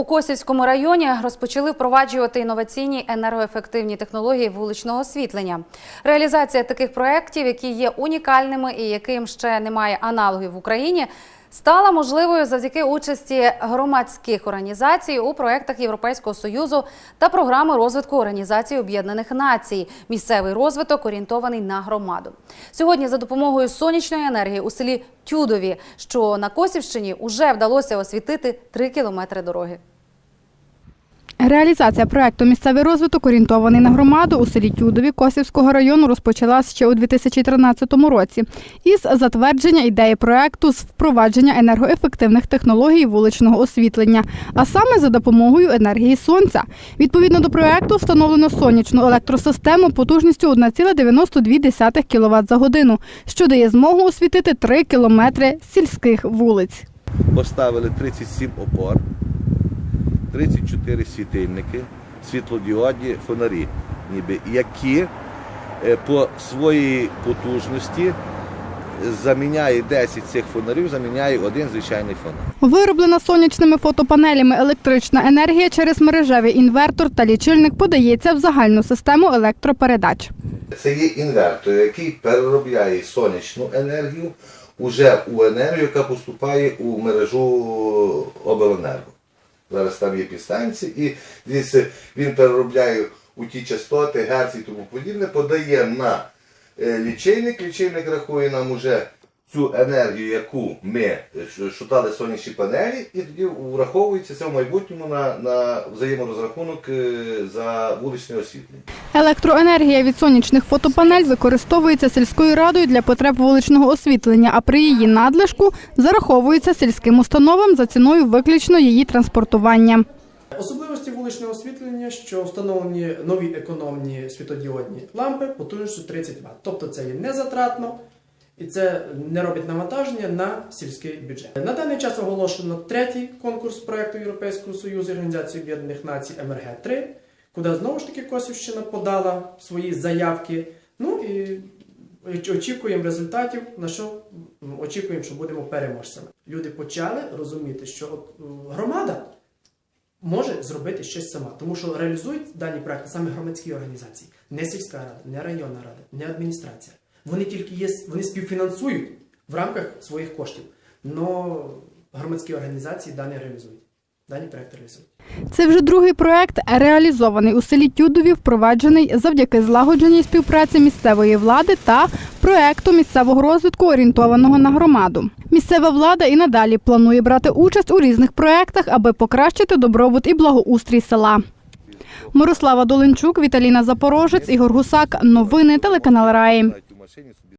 У Косівському районі розпочали впроваджувати інноваційні енергоефективні технології вуличного освітлення. Реалізація таких проєктів, які є унікальними і яким ще немає аналогів в Україні, стала можливою завдяки участі громадських організацій у проєктах Європейського союзу та програми розвитку Організації Об'єднаних Націй. Місцевий розвиток орієнтований на громаду. Сьогодні за допомогою сонячної енергії у селі Тюдові, що на Косівщині, уже вдалося освітити 3 кілометри дороги. Реалізація проекту Місцевий розвиток орієнтований на громаду у селі Тюдові Косівського району розпочалась ще у 2013 році із затвердження ідеї проекту з впровадження енергоефективних технологій вуличного освітлення, а саме за допомогою енергії сонця. Відповідно до проекту встановлено сонячну електросистему потужністю 1,92 кВт за годину, що дає змогу освітити 3 кілометри сільських вулиць. поставили 37 опор, 34 світильники, світлодіодні фонарі, ніби, які е, по своїй потужності заміняє 10 цих фонарів, заміняє один звичайний фонар. Вироблена сонячними фотопанелями електрична енергія через мережевий інвертор та лічильник подається в загальну систему електропередач. Це є інвертор, який переробляє сонячну енергію уже у енергію, яка поступає у мережу обленерго. Зараз там є підстанції, і дивіться, він переробляє у ті частоти, герці і тому подібне, подає на е, лічильник. Лічильник рахує нам уже цю енергію, яку ми е, ш- сонячні панелі, і тоді враховується це в майбутньому на, на взаєморозрахунок е, за вуличне освітлення. Електроенергія від сонячних фотопанель використовується сільською радою для потреб вуличного освітлення, а при її надлишку зараховується сільським установам за ціною виключно її транспортування. Особливості вуличного освітлення, що встановлені нові економні світодіодні лампи потужністю 30 Вт. Тобто це є незатратно і це не робить навантаження на сільський бюджет. На даний час оголошено третій конкурс проекту Європейського Союзу Організації Об'єднаних Націй МРГ-3, куди знову ж таки Косівщина подала свої заявки. Ну і очікуємо результатів, на що очікуємо, що будемо переможцями. Люди почали розуміти, що от, громада може зробити щось сама, тому що реалізують дані проекти саме громадські організації, не сільська рада, не районна рада, не адміністрація. Вони тільки є, вони співфінансують в рамках своїх коштів. Но громадські організації дані реалізують. Дані проекти реалізують. Це вже другий проект, реалізований у селі Тюдові, впроваджений завдяки злагодженій співпраці місцевої влади та проекту місцевого розвитку, орієнтованого на громаду. Місцева влада і надалі планує брати участь у різних проектах, аби покращити добробут і благоустрій села. Мирослава Доленчук, Віталіна Запорожець, Ігор Гусак. Новини телеканал Раї. Машині